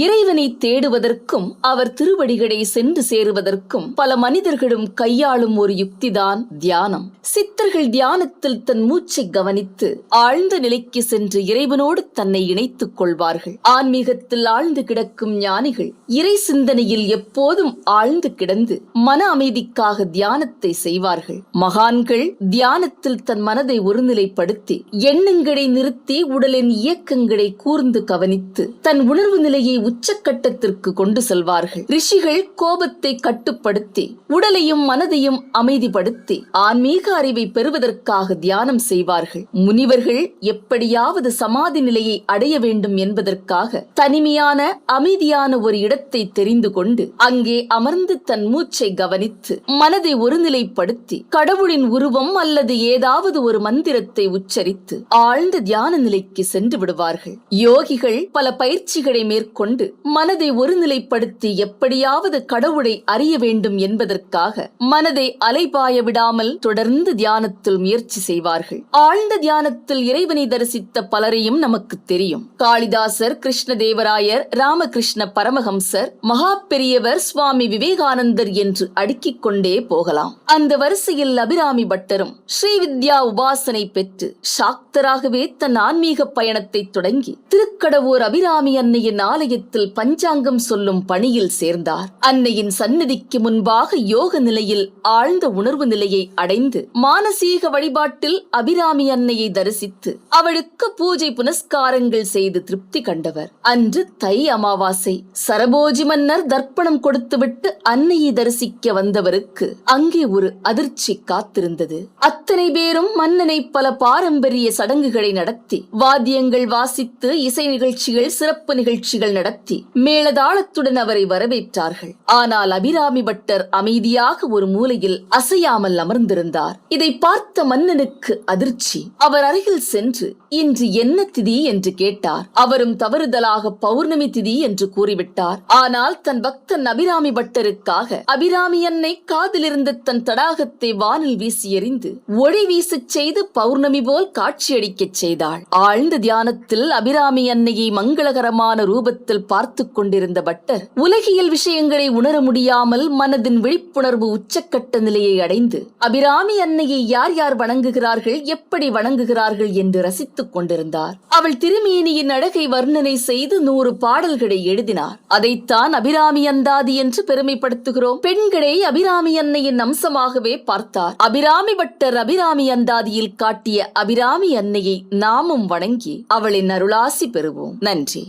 இறைவனை தேடுவதற்கும் அவர் திருவடிகளை சென்று சேருவதற்கும் பல மனிதர்களும் கையாளும் ஒரு யுக்திதான் தியானம். சித்தர்கள் தியானத்தில் தன் மூச்சை கவனித்து ஆழ்ந்த நிலைக்கு சென்று இறைவனோடு தன்னை இணைத்துக் கொள்வார்கள். ஆன்மீகத்தில் ஆழ்ந்து கிடக்கும் ஞானிகள் இறை சிந்தனையில் எப்போதும் ஆழ்ந்து கிடந்து மன அமைதிக்காக தியானத்தை செய்வார்கள். மகான்கள் தியானத்தில் தன் மனதை ஒருநிலைப்படுத்தி எண்ணங்களை நிறுத்தி உடலின் இயக்கங்களை கூர்ந்து கவனித்து தன் உணர்வு நிலையை உச்சக்கட்டத்திற்கு கொண்டு செல்வார்கள். ரிஷிகள் கோபத்தை கட்டுப்படுத்தி உடலையும் மனதையும் அமைதிப்படுத்தி ஆன்மீக அறிவை பெறுவதற்காக தியானம் செய்வார்கள். முனிவர்கள் எப்படியாவது சமாதி நிலையை அடைய வேண்டும் என்பதற்காக தனிமையான அமைதியான ஒரு இடத்தை தெரிந்து கொண்டு அங்கே அமர்ந்து தன் மூச்சை கவனித்து மனதை ஒருநிலைப்படுத்தி கடவுளின் உருவம் அல்லது ஏதாவது ஒரு மந்திரத்தை உச்சரித்து ஆழ்ந்த தியான நிலைக்கு சென்று விடுவார்கள். யோகிகள் பல பயிற்சிகளை மேற்கொண்டு மனதை ஒருநிலைப்படுத்தி எப்படியாவது கடவுளை அறிய வேண்டும் என்பதற்காக மனதை அலைபாய விடாமல் தொடர்ந்து தியானத்தில் முயற்சி செய்வார்கள். ஆழ்ந்த தியானத்தில் இறைவனை தரிசித்த பலரையும் நமக்கு தெரியும். காளிதாசர் கிருஷ்ணதேவராயர் ராமகிருஷ்ண பரமஹம்சர் மகா பெரியவர் சுவாமி விவேகானந்தர் என்று அடுக்கிக் கொண்டே போகலாம். அந்த வரிசையில் அபிராமி பட்டரும் ஸ்ரீவித்யா உபாசனை பெற்று சாக்தராகவே தன் ஆன்மீக பயணத்தை தொடங்கி திருக்கடவூர் அபிராமி அன்னையின் ஆலயத்தில் பஞ்சாங்கம் சொல்லும் பணியில் சேர்ந்தார். அன்னையின் சந்நிதிக்கு முன்பாக யோக நிலையில் ஆழ்ந்த உணர்வு நிலையை அடைந்து மானசீக வழிபாட்டில் அபிராமி அன்னையை தரிசித்து அவளுக்கு பூஜை புனஸ்காரங்கள் செய்து திருப்தி கண்டவர். அன்று தை அமாவாசை. சரபோஜி மன்னர் தர்ப்பணம் கொடுத்துவிட்டு அன்னையை தரிசிக்க வந்தவருக்கு அங்கே ஒரு அதிர்ச்சி காத்திருந்தது. அத்தனை பேரும் மன்னனை பல பாரம்பரிய சடங்குகளை நடத்தி வாத்தியங்கள் வாசித்து இசை நிகழ்ச்சிகள் சிறப்பு நிகழ்ச்சிகள் நடத்தி மேளதாளத்துடன் அவரை வரவேற்றார்கள். ஆனால் அபிராமி பட்டர் அமைதியாக ஒரு மூலையில் அசையாமல் அமர்ந்திருந்தார். இதை பார்த்த மன்னனுக்கு அதிர்ச்சி. அவர் அருகில் சென்று இன்று என்ன திதி என்று கேட்டார். அவரும் தவறுதலாக பௌர்ணமி திதி என்று கூறிவிட்டார். ஆனால் தன் பக்தன் அபிராமி பட்டருக்காக அபிராமி அன்னை காதிலிருந்து தன் தடாகத்தை வானில் வீசி எறிந்து ஒளி வீசச் செய்து பௌர்ணமி போல் காட்சியளிக்கச் செய்தாள். ஆழ்ந்த தியானத்தில் அபிராமி அன்னையை மங்களகரமான ரூபத்தில் பார்த்து கொண்டிருந்த பட்டர் உலகியல் விஷயங்களை உணர முடியாமல் மனதின் விழிப்புணர்வு உச்சக்கட்ட நிலையை அடைந்து அபிராமி அன்னையை யார் யார் வணங்குகிறார்கள் எப்படி வணங்குகிறார்கள் என்று ரசித்து பார்த்து கொண்டிருந்தார் அவள் திருமேனியின் அழகை வர்ணனை செய்து நூறு பாடல்களை எழுதினார். அதைத்தான் அபிராமி அந்தாதி என்று பெருமைப்படுத்துகிறோம். பெண்களை அபிராமி அன்னையின் அம்சமாகவே பார்த்தார். அபிராமி பட்டர் அபிராமி அந்தாதியில் காட்டிய அபிராமி அன்னையை நாமும் வணங்கி அவளின் அருளாசி பெறுவோம். நன்றி.